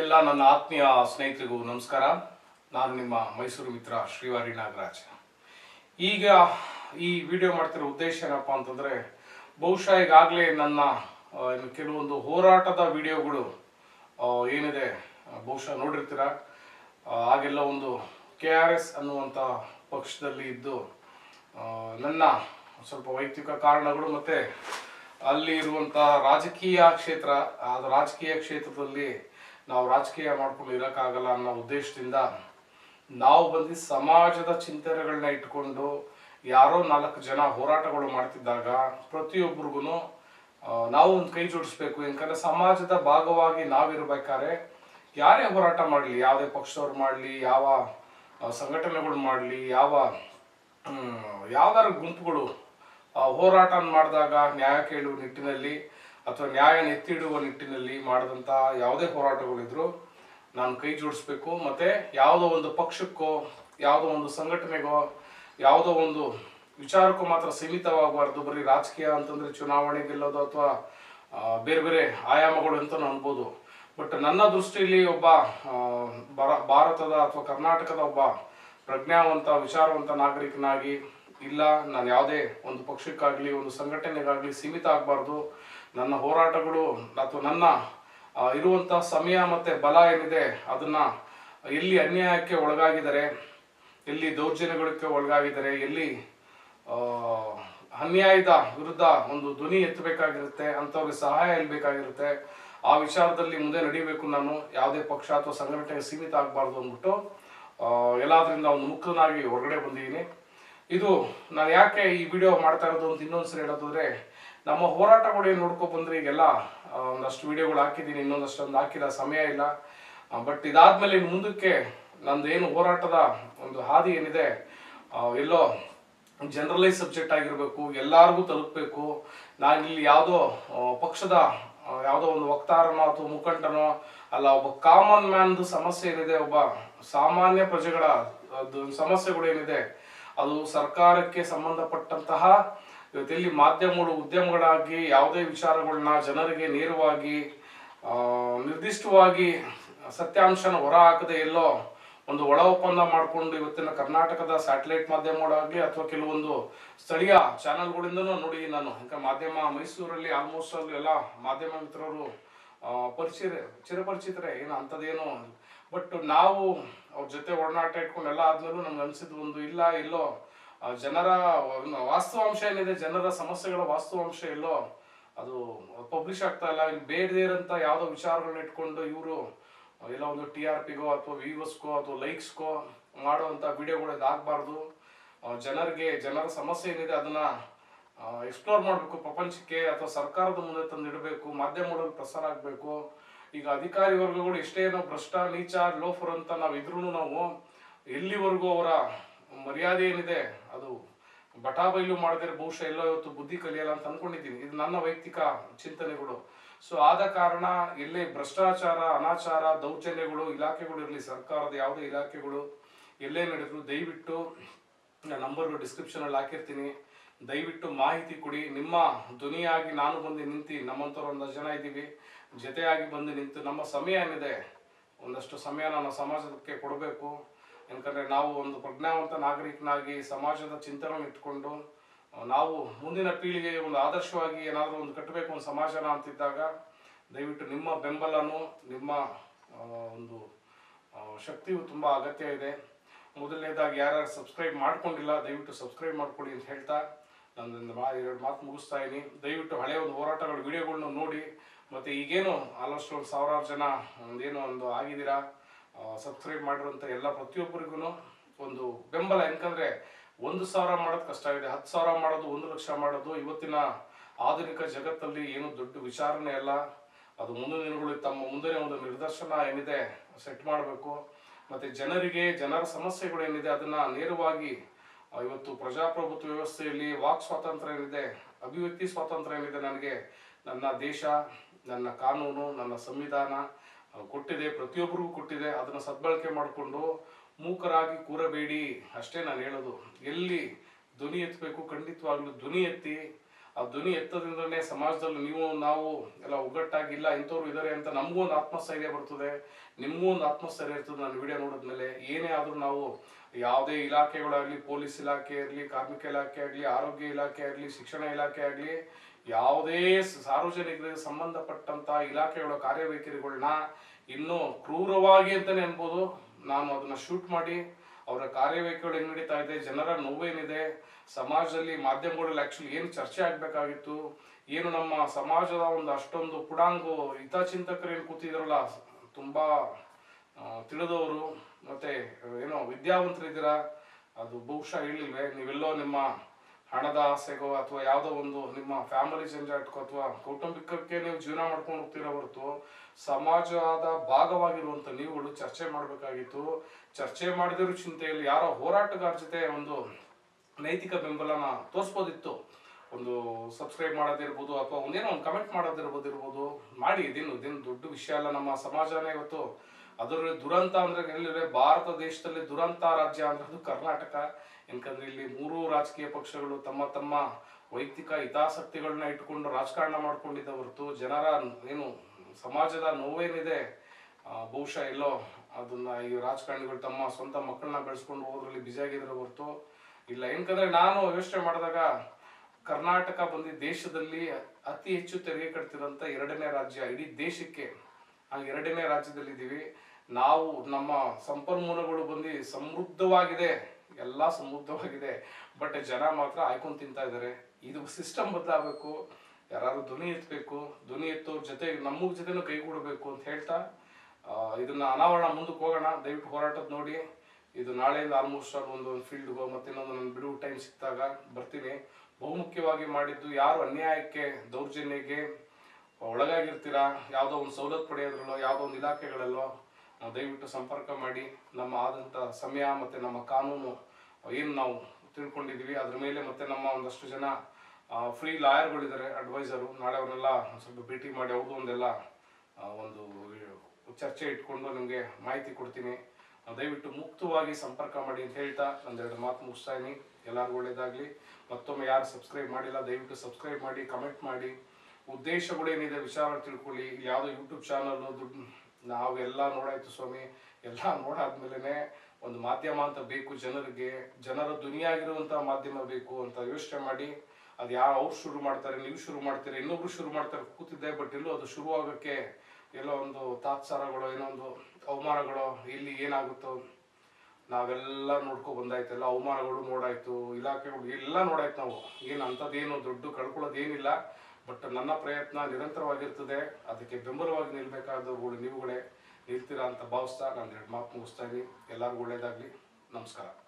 ಎಲ್ಲ ನನ್ನ ಆತ್ಮೀಯ ಸ್ನೇಹಿತರಿಗೂ ನಮಸ್ಕಾರ. ನಾನು ನಿಮ್ಮ ಮೈಸೂರು ಮಿತ್ರ ಶ್ರೀವಾರಿ ನಾಗರಾಜ್. ಈಗ ಈ ವಿಡಿಯೋ ಮಾಡ್ತಿರೋ ಉದ್ದೇಶ ಏನಪ್ಪ ಅಂತಂದರೆ, ಬಹುಶಃ ಈಗಾಗಲೇ ನನ್ನ ಕೆಲವೊಂದು ಹೋರಾಟದ ವಿಡಿಯೋಗಳು ಏನಿದೆ, ಬಹುಶಃ ನೋಡಿರ್ತೀರ. ಆಗೆಲ್ಲ ಒಂದು ಕೆ ಆರ್ ಎಸ್ ಅನ್ನುವಂಥ ಪಕ್ಷದಲ್ಲಿ ಇದ್ದು ನನ್ನ ಸ್ವಲ್ಪ ವೈಯಕ್ತಿಕ ಕಾರಣಗಳು ಮತ್ತು ಅಲ್ಲಿ ಇರುವಂತಹ ರಾಜಕೀಯ ಕ್ಷೇತ್ರ, ಅದು ರಾಜಕೀಯ ಕ್ಷೇತ್ರದಲ್ಲಿ ನಾವು ರಾಜಕೀಯ ಮಾಡ್ಕೊಂಡು ಇರೋಕ್ಕಾಗಲ್ಲ ಅನ್ನೋ ಉದ್ದೇಶದಿಂದ ನಾವು ಬಂದು ಸಮಾಜದ ಚಿಂತನೆಗಳನ್ನ ಇಟ್ಕೊಂಡು ಯಾರೋ ನಾಲ್ಕು ಜನ ಹೋರಾಟಗಳು ಮಾಡ್ತಿದ್ದಾಗ ಪ್ರತಿಯೊಬ್ಬರಿಗೂ ನಾವು ಒಂದು ಕೈ ಜೋಡಿಸ್ಬೇಕು. ಏನಕಂದ್ರೆ ಸಮಾಜದ ಭಾಗವಾಗಿ ನಾವಿರ್ಬೇಕಾದ್ರೆ ಯಾರೇ ಹೋರಾಟ ಮಾಡಲಿ, ಯಾವುದೇ ಪಕ್ಷದವ್ರು ಮಾಡಲಿ, ಯಾವ ಸಂಘಟನೆಗಳು ಮಾಡಲಿ, ಯಾವ ಯಾವ್ದಾರು ಗುಂಪುಗಳು ಹೋರಾಟ ಮಾಡಿದಾಗ ನ್ಯಾಯ ಕೇಳುವ ನಿಟ್ಟಿನಲ್ಲಿ ಅಥವಾ ನ್ಯಾಯ ನೆತ್ತಿಡುವ ನಿಟ್ಟಿನಲ್ಲಿ ಮಾಡಿದಂತಹ ಯಾವುದೇ ಹೋರಾಟಗಳಿದ್ರು ನಾನು ಕೈ ಜೋಡಿಸ್ಬೇಕು. ಮತ್ತೆ ಯಾವುದೋ ಒಂದು ಪಕ್ಷಕ್ಕೋ, ಯಾವುದೋ ಒಂದು ಸಂಘಟನೆಗೋ, ಯಾವುದೋ ಒಂದು ವಿಚಾರಕ್ಕೂ ಮಾತ್ರ ಸೀಮಿತವಾಗಬಾರ್ದು. ಬರೀ ರಾಜಕೀಯ ಅಂತಂದ್ರೆ ಚುನಾವಣೆ ಗೆಲ್ಲೋದು ಅಥವಾ ಬೇರೆ ಬೇರೆ ಆಯಾಮಗಳು ಅಂತ ಅನ್ಬೋದು. ಬಟ್ ನನ್ನ ದೃಷ್ಟಿಯಲ್ಲಿ ಒಬ್ಬ ಭಾರತದ ಅಥವಾ ಕರ್ನಾಟಕದ ಒಬ್ಬ ಪ್ರಜ್ಞಾವಂತ, ವಿಚಾರವಂತ ನಾಗರಿಕನಾಗಿ ಇಲ್ಲ. ನಾನು ಯಾವುದೇ ಒಂದು ಪಕ್ಷಕ್ಕಾಗಲಿ, ಒಂದು ಸಂಘಟನೆಗಾಗಲಿ ಸೀಮಿತ ಆಗಬಾರ್ದು. ನನ್ನ ಹೋರಾಟಗಳು ಅಥವಾ ನನ್ನ ಇರುವಂಥ ಸಮಯ ಮತ್ತು ಬಲ ಏನಿದೆ ಅದನ್ನ ಎಲ್ಲಿ ಅನ್ಯಾಯಕ್ಕೆ ಒಳಗಾಗಿದ್ದಾರೆ, ಎಲ್ಲಿ ದೌರ್ಜನ್ಯಗಳಿಗೆ ಒಳಗಾಗಿದ್ದಾರೆ, ಎಲ್ಲಿ ಅನ್ಯಾಯದ ವಿರುದ್ಧ ಒಂದು ಧ್ವನಿ ಎತ್ತಬೇಕಾಗಿರುತ್ತೆ, ಅಂಥವ್ರಿಗೆ ಸಹಾಯ ಇಲ್ಬೇಕಾಗಿರುತ್ತೆ ಆ ವಿಚಾರದಲ್ಲಿ ಮುಂದೆ ನಡಿಬೇಕು ನಾನು, ಯಾವುದೇ ಪಕ್ಷ ಅಥವಾ ಸಂಘಟನೆಗೆ ಸೀಮಿತ ಆಗಬಾರ್ದು ಅಂದ್ಬಿಟ್ಟು ಎಲ್ಲಾದ್ರಿಂದ ಒಂದು ಮುಕ್ತನಾಗಿ ಹೊರಗಡೆ ಬಂದಿದ್ದೀನಿ. ಇದು ನಾನು ಯಾಕೆ ಈ ವಿಡಿಯೋ ಮಾಡ್ತಾ ಇರೋದು ಅಂತ ಇನ್ನೊಂದ್ಸರಿ ಹೇಳೋದಾದ್ರೆ ನಮ್ಮ ಹೋರಾಟಗಳು ಏನು ನೋಡ್ಕೊ ಬಂದ್ರೆ ಈಗೆಲ್ಲ ಒಂದಷ್ಟು ವಿಡಿಯೋಗಳು ಹಾಕಿದ್ದೀನಿ, ಇನ್ನೊಂದಷ್ಟೊಂದು ಹಾಕಿದ ಸಮಯ ಇಲ್ಲ. ಬಟ್ ಇದಾದಮೇಲೆ ಇನ್ನು ಮುಂದಕ್ಕೆ ನಂದು ಏನು ಹೋರಾಟದ ಒಂದು ಹಾದಿ ಏನಿದೆ ಎಲ್ಲೋ ಜನರಲೈಸ್ ಸಬ್ಜೆಕ್ಟ್ ಆಗಿರಬೇಕು, ಎಲ್ಲರಿಗೂ ತಲುಪಬೇಕು, ನಾನಿಲ್ಲಿ ಯಾವುದೋ ಪಕ್ಷದ ಯಾವುದೋ ಒಂದು ವಕ್ತಾರನೋ ಅಥವಾ ಮುಖಂಡನೋ, ಅಲ್ಲ, ಒಬ್ಬ ಕಾಮನ್ ಮ್ಯಾನ್ದು ಸಮಸ್ಯೆ ಏನಿದೆ, ಒಬ್ಬ ಸಾಮಾನ್ಯ ಪ್ರಜೆಗಳ, ಅದು ಸಮಸ್ಯೆಗಳು ಏನಿದೆ, ಅದು ಸರ್ಕಾರಕ್ಕೆ ಸಂಬಂಧಪಟ್ಟಂತಹ ಇವತ್ತೆಲ್ಲಿ ಮಾಧ್ಯಮಗಳು, ಉದ್ಯಮಗಳಾಗಿ ಯಾವುದೇ ವಿಚಾರಗಳನ್ನ ಜನರಿಗೆ ನೇರವಾಗಿ ನಿರ್ದಿಷ್ಟವಾಗಿ ಸತ್ಯಾಂಶನ ಹೊರ ಹಾಕದೆ ಎಲ್ಲೋ ಒಂದು ಒಳ ಒಪ್ಪಂದ ಮಾಡಿಕೊಂಡು ಇವತ್ತಿನ ಕರ್ನಾಟಕದ ಸ್ಯಾಟಲೈಟ್ ಮಾಧ್ಯಮಗಳಾಗಲಿ ಅಥವಾ ಕೆಲವೊಂದು ಸ್ಥಳೀಯ ಚಾನೆಲ್ಗಳಿಂದನೂ ನೋಡಿ ನಾನು. ಯಾಕೆ ಮಾಧ್ಯಮ ಮೈಸೂರಲ್ಲಿ ಆಲ್ಮೋಸ್ಟ್ ಅಲ್ಲಿ ಎಲ್ಲ ಮಾಧ್ಯಮ ಮಿತ್ರರು ಪರಿಚಯ, ಚಿರಪರಿಚಿತರೇ, ಏನು ಅಂಥದ್ದೇನು ಬಟ್ ನಾವು ಅವ್ರ ಜೊತೆ ಒಡನಾಟ ಇಟ್ಕೊಂಡು ಎಲ್ಲ ಆದ್ಮೇಲೂ ನಮ್ಗೆ ಅನ್ಸಿದ್ದು ಒಂದು ಇಲ್ಲ, ಎಲ್ಲೋ ಜನರ ವಾಸ್ತವಾಂಶ ಏನಿದೆ, ಜನರ ಸಮಸ್ಯೆಗಳ ವಾಸ್ತವಾಂಶ ಎಲ್ಲೋ ಅದು ಪಬ್ಲಿಷ್ ಆಗ್ತಾ ಇಲ್ಲ. ಬೇಡದೇ ಇರೋಂಥ ಯಾವುದೋ ವಿಚಾರಗಳನ್ನ ಇಟ್ಕೊಂಡು ಇವರು, ಎಲ್ಲ ಒಂದು ಟಿ ಆರ್ ಪಿಗೋ ಅಥವಾ ವ್ಯೂವರ್ಸ್ಗೋ ಅಥವಾ ಲೈಕ್ಸ್ಗೋ ಮಾಡುವಂಥ ವಿಡಿಯೋಗಳು ಇದಾಗಬಾರ್ದು ಜನರಿಗೆ, ಜನರ ಸಮಸ್ಯೆ ಏನಿದೆ ಅದನ್ನ ಎಕ್ಸ್ಪ್ಲೋರ್ ಮಾಡಬೇಕು ಪ್ರಪಂಚಕ್ಕೆ ಅಥವಾ ಸರ್ಕಾರದ ಮುಂದೆ ತಂದಿಡಬೇಕು ಮಾಧ್ಯಮಗಳಲ್ಲಿ ಪ್ರಸಾರ ಆಗಬೇಕು. ಈಗ ಅಧಿಕಾರಿ ವರ್ಗಗಳು ಎಷ್ಟೇ ನಾವು ಭ್ರಷ್ಟ, ನೀಚ, ಲೋಫರ್ ಅಂತ ನಾವು ಇದ್ರೂ ನಾವು ಎಲ್ಲಿವರೆಗೂ ಅವರ ಮರ್ಯಾದೆ ಏನಿದೆ, ಅದು ಬಟಾಬೈಲು ಮಾಡಿದ್ರೆ ಬಹುಶಃ ಎಲ್ಲೋ ಇವತ್ತು ಬುದ್ಧಿ ಕಲಿಯಲ್ಲ ಅಂತ ಅನ್ಕೊಂಡಿದ್ದೀನಿ. ಇದು ನನ್ನ ವೈಯಕ್ತಿಕ ಚಿಂತನೆಗಳು. ಸೊ ಆದ ಕಾರಣ ಎಲ್ಲೇ ಭ್ರಷ್ಟಾಚಾರ, ಅನಾಚಾರ, ದೌರ್ಜನ್ಯಗಳು, ಇಲಾಖೆಗಳು ಇರಲಿ, ಸರ್ಕಾರದ ಯಾವುದೇ ಇಲಾಖೆಗಳು ಎಲ್ಲೇ ನಡೆದ್ರು, ದಯವಿಟ್ಟು ನಂಬರ್ ಡಿಸ್ಕ್ರಿಪ್ಷನಲ್ಲಿ ಹಾಕಿರ್ತೀನಿ. ದಯವಿಟ್ಟು ಮಾಹಿತಿ ಕೊಡಿ. ನಿಮ್ಮ ಧ್ವನಿಯಾಗಿ ನಾನು ಬಂದು ನಿಂತು ನಮ್ಮಂಥವ್ರು ಒಂದಷ್ಟು ಜನ ಇದ್ದೀವಿ. ಜೊತೆಯಾಗಿ ಬಂದು ನಿಂತು ನಮ್ಮ ಸಮಯ ಏನಿದೆ, ಒಂದಷ್ಟು ಸಮಯ ನಾನು ಸಮಾಜಕ್ಕೆ ಕೊಡಬೇಕು. ಯಾಕಂದರೆ ನಾವು ಒಂದು ಪ್ರಜ್ಞಾವಂತ ನಾಗರಿಕನಾಗಿ ಸಮಾಜದ ಚಿಂತನೆ ಇಟ್ಕೊಂಡು ನಾವು ಮುಂದಿನ ಪೀಳಿಗೆಗೆ ಒಂದು ಆದರ್ಶವಾಗಿ ಏನಾದರೂ ಒಂದು ಕಟ್ಟಬೇಕು ಒಂದು ಸಮಾಜನ ಅಂತಿದ್ದಾಗ, ದಯವಿಟ್ಟು ನಿಮ್ಮ ಬೆಂಬಲನೂ, ನಿಮ್ಮ ಒಂದು ಶಕ್ತಿಯು ತುಂಬ ಅಗತ್ಯ ಇದೆ. ಮೊದಲನೇದಾಗಿ ಯಾರ್ಯಾರು ಸಬ್ಸ್ಕ್ರೈಬ್ ಮಾಡ್ಕೊಂಡಿಲ್ಲ, ದಯವಿಟ್ಟು ಸಬ್ಸ್ಕ್ರೈಬ್ ಮಾಡ್ಕೊಳ್ಳಿ ಅಂತ ಹೇಳ್ತಾ ನಾನು ಮಾ, ಎರಡು ಮಾತು ಮುಗಿಸ್ತಾ ಇದ್ದೀನಿ. ದಯವಿಟ್ಟು ಹಳೆಯ ಒಂದು ಹೋರಾಟಗಳ ವಿಡಿಯೋಗಳನ್ನ ನೋಡಿ, ಮತ್ತು ಈಗೇನು ಆಲ್ಮೋಸ್ಟ್ ಒಂದು ಸಾವಿರಾರು ಜನ ಒಂದೇನೋ ಒಂದು ಆಗಿದ್ದೀರಾ ಸಬ್ಸ್ಕ್ರೈಬ್ ಮಾಡಿರುವಂಥ ಎಲ್ಲ ಪ್ರತಿಯೊಬ್ಬರಿಗೂ ಒಂದು ಬೆಂಬಲ. ಯಾಕಂದರೆ ಒಂದು ಸಾವಿರ ಮಾಡೋದು ಕಷ್ಟ ಆಗಿದೆ. ಹತ್ತು ಸಾವಿರ ಮಾಡೋದು, ಒಂದು ಲಕ್ಷ ಮಾಡೋದು ಇವತ್ತಿನ ಆಧುನಿಕ ಜಗತ್ತಲ್ಲಿ ಏನು ದೊಡ್ಡ ವಿಚಾರಣೆ ಅಲ್ಲ. ಅದು ಮುಂದಿನ ದಿನಗಳು ತಮ್ಮ ಮುಂದಿನ ಒಂದು ನಿರ್ದರ್ಶನ ಏನಿದೆ ಸೆಟ್ ಮಾಡಬೇಕು. ಮತ್ತು ಜನರಿಗೆ, ಜನರ ಸಮಸ್ಯೆಗಳು ಏನಿದೆ ಅದನ್ನು ನೇರವಾಗಿ ಇವತ್ತು ಪ್ರಜಾಪ್ರಭುತ್ವ ವ್ಯವಸ್ಥೆಯಲ್ಲಿ ವಾಕ್ ಸ್ವಾತಂತ್ರ್ಯ ಏನಿದೆ, ಅಭಿವ್ಯಕ್ತಿ ಸ್ವಾತಂತ್ರ್ಯ ಏನಿದೆ ನನಗೆ, ನನ್ನ ದೇಶ, ನನ್ನ ಕಾನೂನು, ನನ್ನ ಸಂವಿಧಾನ ಕೊಟ್ಟಿದೆ, ಪ್ರತಿಯೊಬ್ಬರಿಗೂ ಕೊಟ್ಟಿದೆ. ಅದನ್ನು ಸದ್ಬಳಕೆ ಮಾಡಿಕೊಂಡು ಮೂಕರಾಗಿ ಕೂರಬೇಡಿ. ಅಷ್ಟೇ ನಾನು ಹೇಳೋದು. ಎಲ್ಲಿ ಧ್ವನಿ ಎತ್ತಬೇಕು, ಖಂಡಿತವಾಗ್ಲೂ ಧ್ವನಿ ಎತ್ತಿ ಆ ಧ್ವನಿ ಎತ್ತದಿಂದಲೇ ಸಮಾಜದಲ್ಲಿ ನೀವು, ನಾವು ಎಲ್ಲ ಒಗ್ಗಟ್ಟಾಗಿಲ್ಲ, ಇಂಥವ್ರು ಇದ್ದಾರೆ ಅಂತ ನಮಗೂ ಒಂದು ಆತ್ಮಸ್ಥೈರ್ಯ ಬರ್ತದೆ. ನಿಮಗೂ ಒಂದು ಆತ್ಮಸ್ಥೈರ್ಯ ಇರ್ತದೆ ನಾನು ವಿಡಿಯೋ ನೋಡಿದ್ಮೇಲೆ. ಏನೇ ಆದರೂ ನಾವು ಯಾವುದೇ ಇಲಾಖೆಗಳಾಗಲಿ, ಪೊಲೀಸ್ ಇಲಾಖೆ ಇರಲಿ ಕಾರ್ಮಿಕ ಇಲಾಖೆ ಆಗಲಿ, ಆರೋಗ್ಯ ಇಲಾಖೆ ಆಗಲಿ, ಶಿಕ್ಷಣ ಇಲಾಖೆ ಆಗಲಿ, ಯಾವುದೇ ಸಾರ್ವಜನಿಕರಿಗೆ ಸಂಬಂಧಪಟ್ಟಂತ ಇಲಾಖೆಗಳ ಕಾರ್ಯವೈಖರಿಗಳನ್ನ ಇನ್ನೂ ಕ್ರೂರವಾಗಿ ಅಂತಲೇ ಅನ್ಬೋದು. ನಾನು ಅದನ್ನ ಶೂಟ್ ಮಾಡಿ ಅವರ ಕಾರ್ಯವೈಖರಿಗಳು ಹೆಂಗ್ ನಡೀತಾ ಇದೆ, ಜನರ ನೋವೇನಿದೆ, ಸಮಾಜದಲ್ಲಿ ಮಾಧ್ಯಮಗಳಲ್ಲಿ ಆಕ್ಚುಲಿ ಏನು ಚರ್ಚೆ ಆಗಬೇಕಾಗಿತ್ತು, ಏನು ನಮ್ಮ ಸಮಾಜದ ಒಂದು ಅಷ್ಟೊಂದು ಪುಡಾಂಗು ಹಿತಚಿಂತಕರು ಏನು ಕೂತಿದ್ರಲ್ಲ, ತುಂಬಾ ತಿಳಿದವರು, ಮತ್ತೆ, ಏನೋ ವಿದ್ಯಾವಂತರಿದ್ದೀರಾ, ಅದು ಬಹುಶಃ ಹೇಳಿಲ್ವೇ, ನೀವೆಲ್ಲೋ ನಿಮ್ಮ ಹಣದ ಆಸೆಗೋ ಅಥವಾ ಯಾವುದೋ ಒಂದು ನಿಮ್ಮ ಫ್ಯಾಮಿಲಿ ಜಂಜಾಟಕ್ಕೋ ಅಥವಾ ಕೌಟುಂಬಿಕಕ್ಕೆ ನೀವು ಜೀವನ ಮಾಡ್ಕೊಂಡು ಹೋಗ್ತೀರ ಹೊರತು ಸಮಾಜದ ಭಾಗವಾಗಿರುವಂಥ ನೀವುಗಳು ಚರ್ಚೆ ಮಾಡಬೇಕಾಗಿತ್ತು. ಚರ್ಚೆ ಮಾಡಿದ್ರು ಚಿಂತೆಯಲ್ಲಿ ಯಾರೋ ಹೋರಾಟಗಾರ ಜೊತೆ ಒಂದು ನೈತಿಕ ಬೆಂಬಲನ ತೋರಿಸ್ಬೋದಿತ್ತು. ಒಂದು ಸಬ್ಸ್ಕ್ರೈಬ್ ಮಾಡೋದಿರ್ಬೋದು ಅಥವಾ ಒಂದೇನೋ ಒಂದು ಕಮೆಂಟ್ ಮಾಡೋದಿರ್ಬೋದು ಇರ್ಬೋದು. ಮಾಡಿ, ಇದೇನು ಇದೇನು ದೊಡ್ಡ ವಿಷಯ ಅಲ್ಲ ನಮ್ಮ ಸಮಾಜನೇ ಇವತ್ತು. ಅದರಲ್ಲಿ ದುರಂತ ಅಂದ್ರೆ ಎಲ್ಲಿದೆ ಭಾರತ ದೇಶದಲ್ಲಿ ದುರಂತ ರಾಜ್ಯ ಅಂದ್ರೆ ಅದು ಕರ್ನಾಟಕ. ಯಾಕಂದ್ರೆ ಇಲ್ಲಿ ಮೂರು ರಾಜಕೀಯ ಪಕ್ಷಗಳು ತಮ್ಮ ತಮ್ಮ ವೈಯಕ್ತಿಕ ಹಿತಾಸಕ್ತಿಗಳನ್ನ ಇಟ್ಕೊಂಡು ರಾಜಕಾರಣ ಮಾಡ್ಕೊಂಡಿದ್ದ ಹೊರತು ಜನರ ಏನು ಸಮಾಜದ ನೋವೇನಿದೆ ಬಹುಶಃ ಎಲ್ಲೋ ಅದನ್ನ ಈ ರಾಜಕಾರಣಿಗಳು ತಮ್ಮ ಸ್ವಂತ ಮಕ್ಕಳನ್ನ ಬೆಳೆಸ್ಕೊಂಡು ಹೋದ್ರಲ್ಲಿ ಬಿಜಿ ಆಗಿದ್ರೆ ಹೊರತು ಇಲ್ಲ. ಏನಕಂದ್ರೆ ನಾನು ಯೋಚನೆ ಮಾಡಿದಾಗ ಕರ್ನಾಟಕ ಬಂದು ದೇಶದಲ್ಲಿ ಅತಿ ಹೆಚ್ಚು ತೆರಿಗೆ ಕಟ್ತಿರೋಂಥ ಎರಡನೇ ರಾಜ್ಯ ಇಡೀ ದೇಶಕ್ಕೆ. ಆ ಎರಡನೇ ರಾಜ್ಯದಲ್ಲಿದ್ದೀವಿ. ನಾವು ನಮ್ಮ ಸಂಪನ್ಮೂಲಗಳು ಬಂದು ಸಮೃದ್ಧವಾಗಿದೆ. ಎಲ್ಲ ಸಮೃದ್ಧವಾಗಿದೆ. ಬಟ್ ಜನ ಮಾತ್ರ ಆಯ್ಕೊಂಡು ತಿಂತಾ ಇದ್ದಾರೆ. ಇದು ಸಿಸ್ಟಮ್ ಬದಲಾಗಬೇಕು. ಯಾರು ಧ್ವನಿ ಎತ್ತಬೇಕು. ಧ್ವನಿ ಎತ್ತೋರ್ ಜೊತೆ ನಮ್ಮ ಜೊತೆನೂ ಕೈಗೂಡಬೇಕು ಅಂತ ಹೇಳ್ತಾ ಇದನ್ನ ಅನಾವರಣ ಮುಂದಕ್ಕೆ ಹೋಗೋಣ. ದಯವಿಟ್ಟು ಹೋರಾಟದ ನೋಡಿ. ಇದು ನಾಳೆಯಿಂದ ಆಲ್ಮೋಸ್ಟ್ ಆಲ್ ಒಂದು ಫೀಲ್ಡ್ಗೋ ಮತ್ತೆ ಇನ್ನೊಂದು ನನ್ನ ಬಿಡುವು ಟೈಮ್ ಸಿಕ್ಕಿದಾಗ ಬರ್ತೀನಿ. ಬಹುಮುಖ್ಯವಾಗಿ ಮಾಡಿದ್ದು ಯಾರು ಅನ್ಯಾಯಕ್ಕೆ, ದೌರ್ಜನ್ಯಕ್ಕೆ ಒಳಗಾಗಿರ್ತೀರಾ? ಯಾವುದೋ ಒಂದು ಸವಲತ್ತು ಪಡೆಯೋದ್ರಲ್ಲೋ, ಯಾವುದೋ ಒಂದು ಇಲಾಖೆಗಳಲ್ಲೋ ದಯವಿಟ್ಟು ಸಂಪರ್ಕ ಮಾಡಿ, ನಮ್ಮ ಆದಂಥ ಸಮಯ ಮತ್ತು ನಮ್ಮ ಕಾನೂನು, ಏನು ನಾವು ತಿಳ್ಕೊಂಡಿದ್ದೀವಿ, ಅದ್ರ ಮೇಲೆ ಮತ್ತೆ ನಮ್ಮ ಒಂದಷ್ಟು ಜನ ಫ್ರೀ ಲಾಯರ್ಗಳಿದ್ದಾರೆ ಅಡ್ವೈಸರು ನಾಳೆ ಅವರೆಲ್ಲ ಸ್ವಲ್ಪ ಭೇಟಿ ಮಾಡಿ ಅವ್ರದ್ದು ಒಂದೆಲ್ಲ ಒಂದು ಚರ್ಚೆ ಇಟ್ಕೊಂಡು ನಿಮಗೆ ಮಾಹಿತಿ ಕೊಡ್ತೀನಿ. ದಯವಿಟ್ಟು ಮುಕ್ತವಾಗಿ ಸಂಪರ್ಕ ಮಾಡಿ ಅಂತ ಹೇಳ್ತಾ ಒಂದೆರಡು ಮಾತು ಮುಗಿಸ್ತಾ ಇದ್ದೀನಿ. ಎಲ್ಲರಿಗೂ ಒಳ್ಳೇದಾಗಲಿ. ಮತ್ತೊಮ್ಮೆ ಯಾರು ಸಬ್ಸ್ಕ್ರೈಬ್ ಮಾಡಿಲ್ಲ, ದಯವಿಟ್ಟು ಸಬ್ಸ್ಕ್ರೈಬ್ ಮಾಡಿ ಕಮೆಂಟ್ ಮಾಡಿ. ಉದ್ದೇಶಗಳೇನಿದೆ ವಿಚಾರ ತಿಳ್ಕೊಳ್ಳಿ. ಇಲ್ಲಿ ಯಾವುದೋ ಯೂಟ್ಯೂಬ್ ಚಾನಲ್ ದುಡ್ಡು ನಾವೆಲ್ಲ ನೋಡಾಯ್ತು ಸ್ವಾಮಿ. ಎಲ್ಲ ನೋಡಾದ್ಮೇಲೆ ಒಂದು ಮಾಧ್ಯಮ ಅಂತ ಬೇಕು ಜನರಿಗೆ. ಜನರ ದುನಿಯಾಗಿರುವಂತಹ ಮಾಧ್ಯಮ ಬೇಕು ಅಂತ ಯೋಚನೆ ಮಾಡಿ. ಅದು ಯಾರು ಅವ್ರು ಶುರು ಮಾಡ್ತಾರೆ, ನೀವು ಶುರು ಮಾಡ್ತೀರಿ, ಇನ್ನೊಬ್ರು ಶುರು ಮಾಡ್ತಾರೆ ಕೂತಿದ್ದೆ ಬಟ್ ಎಲ್ಲೂ ಅದು ಶುರು ಆಗೋಕ್ಕೆ ಎಲ್ಲೋ ಒಂದು ತಾತ್ಸಾರಗಳು, ಏನೋ ಒಂದು ಅವಮಾನಗಳು ಇಲ್ಲಿ ಏನಾಗುತ್ತೋ, ನಾವೆಲ್ಲ ನೋಡ್ಕೊ ಬಂದಾಯ್ತು. ಎಲ್ಲ ಅವಮಾನಗಳು ನೋಡಾಯ್ತು, ಇಲಾಖೆಗಳು ಎಲ್ಲ ನೋಡಾಯ್ತು ನಾವು. ಏನು ಅಂಥದ್ದೇನು ದುಡ್ಡು ಕಳ್ಕೊಳ್ಳೋದು ಏನಿಲ್ಲ ಬಟ್ ನನ್ನ ಪ್ರಯತ್ನ ನಿರಂತರವಾಗಿರ್ತದೆ. ಅದಕ್ಕೆ ಬೆಂಬಲವಾಗಿ ನಿಲ್ಬೇಕಾದವುಗಳು ನೀವುಗಳೇ. ನಿಲ್ತೀರಾ ಅಂತ ಭಾವಿಸ್ತಾ ನಾನು ಎರಡು ಮಾತು ಮುಗಿಸ್ತಾ ಇದ್ದೀನಿ. ಎಲ್ಲರಿಗೂ ಒಳ್ಳೇದಾಗಲಿ. ನಮಸ್ಕಾರ.